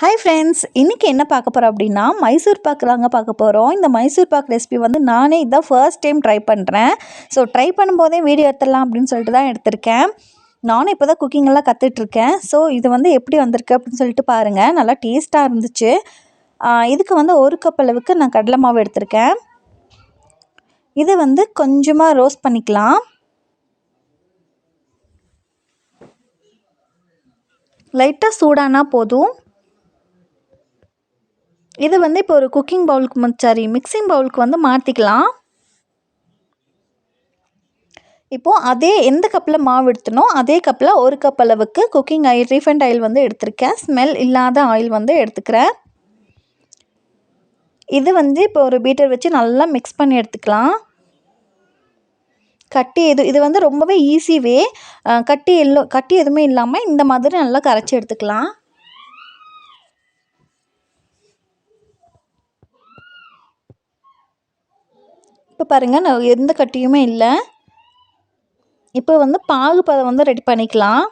Hi friends இன்றைக்கி என்ன பார்க்க போகிறோம் அப்படின்னா மைசூர் பாக்கு தாங்க பார்க்க போகிறோம் இந்த மைசூர் பாக் ரெசிபி வந்து நானே இதான் ஃபர்ஸ்ட் டைம் ட்ரை பண்ணுறேன் ஸோ ட்ரை பண்ணும்போதே வீடியோ எடுத்துடலாம் அப்படின்னு சொல்லிட்டு தான் எடுத்திருக்கேன். நானும் இப்போ தான் குக்கிங்கெல்லாம் கற்றுட்ருக்கேன் ஸோ இது வந்து எப்படி வந்திருக்கு அப்படின்னு சொல்லிட்டு பாருங்கள் நல்லா டேஸ்ட்டாக இருந்துச்சு. இதுக்கு வந்து ஒரு கப் அளவுக்கு நான் கடலை மாவு எடுத்திருக்கேன். இது வந்து கொஞ்சமாக ரோஸ்ட் பண்ணிக்கலாம். லைட்டாக சூடானா போதும். இது வந்து இப்போ ஒரு குக்கிங் பவுலுக்கு சாரி மிக்சிங் பவுலுக்கு வந்து மாற்றிக்கலாம் இப்போது அதே எந்த கப்பில் மாவு எடுத்தனோ அதே கப்பில் ஒரு கப் அளவுக்கு குக்கிங் ஆயில் ரீஃபண்ட் ஆயில் வந்து எடுத்திருக்கேன். ஸ்மெல் இல்லாத ஆயில் வந்து எடுத்துக்கிறேன். இது வந்து இப்போ ஒரு பீட்டர் வச்சு நல்லா மிக்ஸ் பண்ணி எடுத்துக்கலாம். கட்டி எது இது வந்து ரொம்பவே ஈஸி வே கட்டி எல்லோ கட்டி எதுவுமே இல்லாமல் இந்த மாதிரி நல்லா கரைச்சி எடுத்துக்கலாம். இப்போ பாருங்கள் நான் எந்த கட்டியுமே இல்லை. இப்போ வந்து பாகு பதம் வந்து ரெடி பண்ணிக்கலாம்.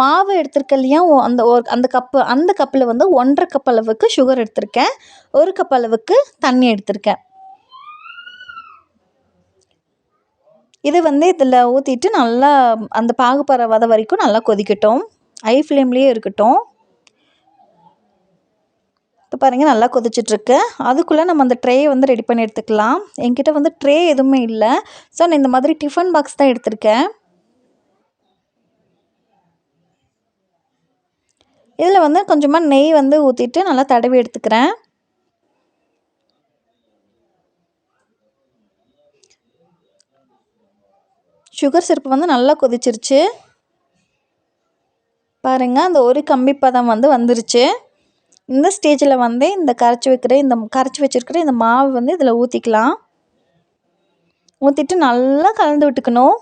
மாவு எடுத்திருக்க இல்லையா அந்த ஒரு அந்த கப்பு அந்த கப்பில் வந்து ஒன்றரை கப் அளவுக்கு சுகர் எடுத்திருக்கேன். ஒரு கப் அளவுக்கு தண்ணி எடுத்திருக்கேன். இது வந்து இதில் ஊற்றிட்டு நல்லா அந்த பாகுபற வத வரைக்கும் நல்லா கொதிக்கட்டும். ஐ ஃப்ளேம்லேயே இருக்கட்டும். இப்போ பாருங்கள் நல்லா கொதிச்சிட்ருக்கு. அதுக்குள்ளே நம்ம அந்த ட்ரேயை வந்து ரெடி பண்ணி எடுத்துக்கலாம். என்கிட்ட வந்து ட்ரே எதுவுமே இல்லை. ஸோ நான் இந்த மாதிரி டிஃபன் பாக்ஸ் தான் எடுத்திருக்கேன். இதில் வந்து கொஞ்சமாக நெய் வந்து ஊற்றிட்டு நல்லா தடவி எடுத்துக்கிறேன். சுகர் சிரப்பு வந்து நல்லா கொதிச்சிருச்சு. பாருங்கள் அந்த ஒரு கம்பி பதம் வந்து வந்துருச்சு. இந்த ஸ்டேஜில் வந்து இந்த கரைச்சி வைக்கிற இந்த கரைச்சி வச்சுருக்கிற இந்த மாவு வந்து இதில் ஊற்றிக்கலாம் ஊற்றிட்டு நல்லா கலந்து விட்டுக்கணும்.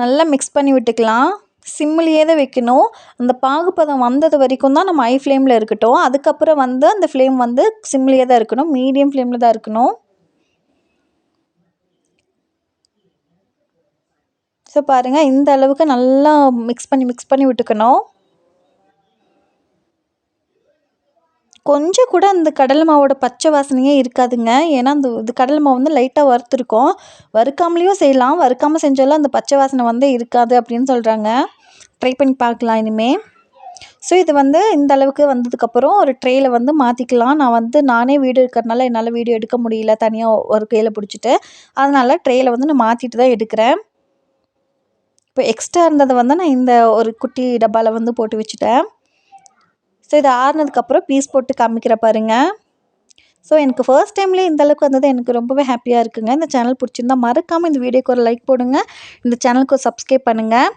நல்லா மிக்ஸ் பண்ணி விட்டுக்கலாம். சிம்மிலேயே தான் வைக்கணும். அந்த பாகுப்பதம் வந்தது வரைக்கும் தான் நம்ம ஐ ஃப்ளேமில் இருக்கட்டும். அதுக்கப்புறம் வந்து அந்த ஃப்ளேம் வந்து சிம்லேயே தான் இருக்கணும். மீடியம் ஃப்ளேமில் தான் இருக்கணும். ஸோ பாருங்கள் இந்த அளவுக்கு நல்லா மிக்ஸ் பண்ணி மிக்ஸ் பண்ணி விட்டுக்கணும். கொஞ்சம் கூட அந்த கடலை மாவோட பச்சை வாசனையே இருக்காதுங்க. ஏன்னா அந்த இது கடலை மாவு வந்து லைட்டாக வறுத்துருக்கோம். வறுக்காமலேயும் செய்யலாம். வறுக்காமல் செஞ்சாலும் அந்த பச்சை வாசனை வந்து இருக்காது அப்படின்னு சொல்கிறாங்க ட்ரை பண்ணி பார்க்கலாம் இனிமேல் ஸோ இது வந்து இந்த அளவுக்கு வந்ததுக்கப்புறம் ஒரு ட்ரேயில் வந்து மாற்றிக்கலாம் நான் வந்து நானே வீடியோ எடுக்கிறதுனால என்னால் வீடியோ எடுக்க முடியல. தனியாக ஒரு கையில் பிடிச்சிட்டு. அதனால் ட்ரேயில் வந்து நான் மாற்றிட்டு தான் எடுக்கிறேன். இப்போ எக்ஸ்ட்ரா இருந்ததை வந்து நான் இந்த ஒரு குட்டி டப்பாவில் வந்து போட்டு வச்சுட்டேன். ஸோ இது ஆறுனதுக்கப்புறம் பீஸ் போட்டு காமிக்கிற பாருங்கள் ஸோ எனக்கு ஃபர்ஸ்ட் டைம்லேயே இந்தளவுக்கு வந்தது. எனக்கு ரொம்பவே ஹாப்பியாக இருக்குங்க. இந்த சேனல் பிடிச்சிருந்தா மறக்காமல் இந்த வீடியோக்கு ஒரு லைக் போடுங்க. இந்த சேனலுக்கு ஒரு சப்ஸ்கிரைப் பண்ணுங்கள்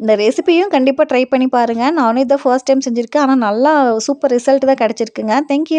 இந்த ரெசிபியும் கண்டிப்பாக ட்ரை பண்ணி பாருங்கள் நானும் இதை ஃபர்ஸ்ட் டைம் செஞ்சுருக்கேன். ஆனால் நல்லா சூப்பர் ரிசல்ட் தான் கிடச்சிருக்குங்க. தேங்க்யூ